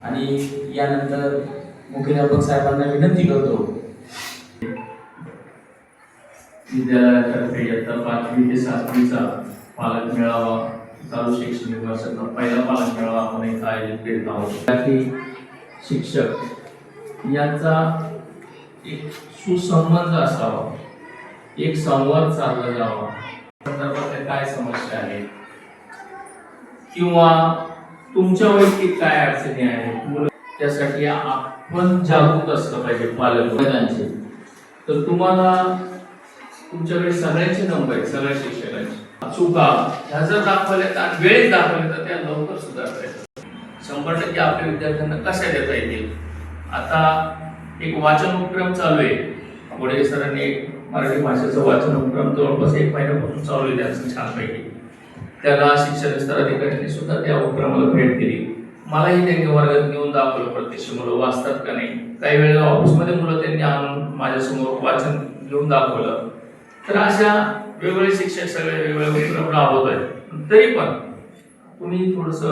आणि यानंतर मुख्याध्यापक साहेबांना विनंती करतो. विद्यालयातर्फे इयत्ता पाचवी ते सातवीचा पालक मेळावा चालू शैक्षणिक वर्षाचा पहिला पालक मेळावा आपण इथं आयोजित करीत आहोत. विद्यार्थी शिक्षक यांचा एक सुसंबंध असावा एक संवाद साधला जावा. संदर्भातल्या काय समस्या आहेत? किंवा तुमच्या वैयक्तिक काय अडचणी आहेत? मुलं त्यासाठी आपण जागरूक असलं पाहिजे पालक वर्गांचे. तर तुम्हाला तुमच्याकडे सगळ्यांचे नंबर आहेत सगळ्या शिक्षकांचे. चुका ह्या जर दाखवल्या तर वेळेत दाखवल्या तर त्या लवकर सुधारता शंभर टक्के आपल्या विद्यार्थ्यांना कशा देता येतील? आता एक वाचन उपक्रम चालू आहे. गोडे सरांनी एक मराठी भाषेचा वाचन उपक्रम जवळपास एक महिन्यापासून चालू आहे त्यांचं छानपैकी. त्याला शिक्षण विस्तार अधिकाऱ्यांनी सुद्धा त्या उपक्रमाला भेट दिली. मलाही त्यांनी वर्गात नेऊन दाखवलं. प्रत्यक्ष मुलं वाचतात का नाही? काही वेळेला ऑफिसमध्ये मुलं त्यांनी आणून माझ्यासमोर वाचन घेऊन दाखवलं. तर अशा वेगवेगळे शिक्षक सगळे वेगवेगळे उपक्रम राबवत आहेत तरी पण तुम्ही थोडस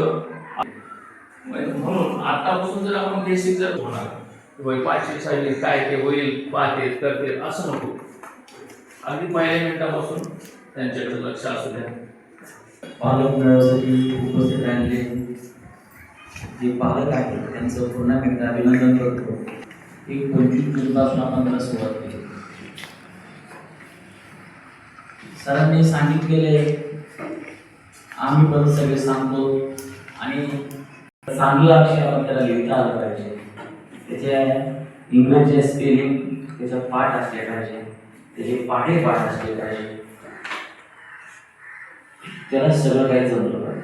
म्हणून आतापासून जर आपण बेसिक जर होणार होय पाचवी सहावी काय ते होईल पाहते करते असं नको. अगदी पहिल्या मिनिटापासून त्यांच्याकडे लक्ष असू द्या. पालक मेळाव्यासाठी उपस्थित राहिले. जे पालक आहेत त्यांचं पुन्हा एकदा अभिनंदन करतो. एक पंचवीस जूनपासून आपण त्याला सुरुवात केली. सरांनी सांगितलेले आम्ही पण सगळे सांगतो आणि चांगलं अक्षर आपण त्याला लिहिता आलं पाहिजे. त्याच्या इंग्रजी स्पेलिंग त्याचा पाठ असले पाहिजे त्याचे पाढे पाठ असले पाहिजे. त्याला सगळं काही जमलं पाहिजे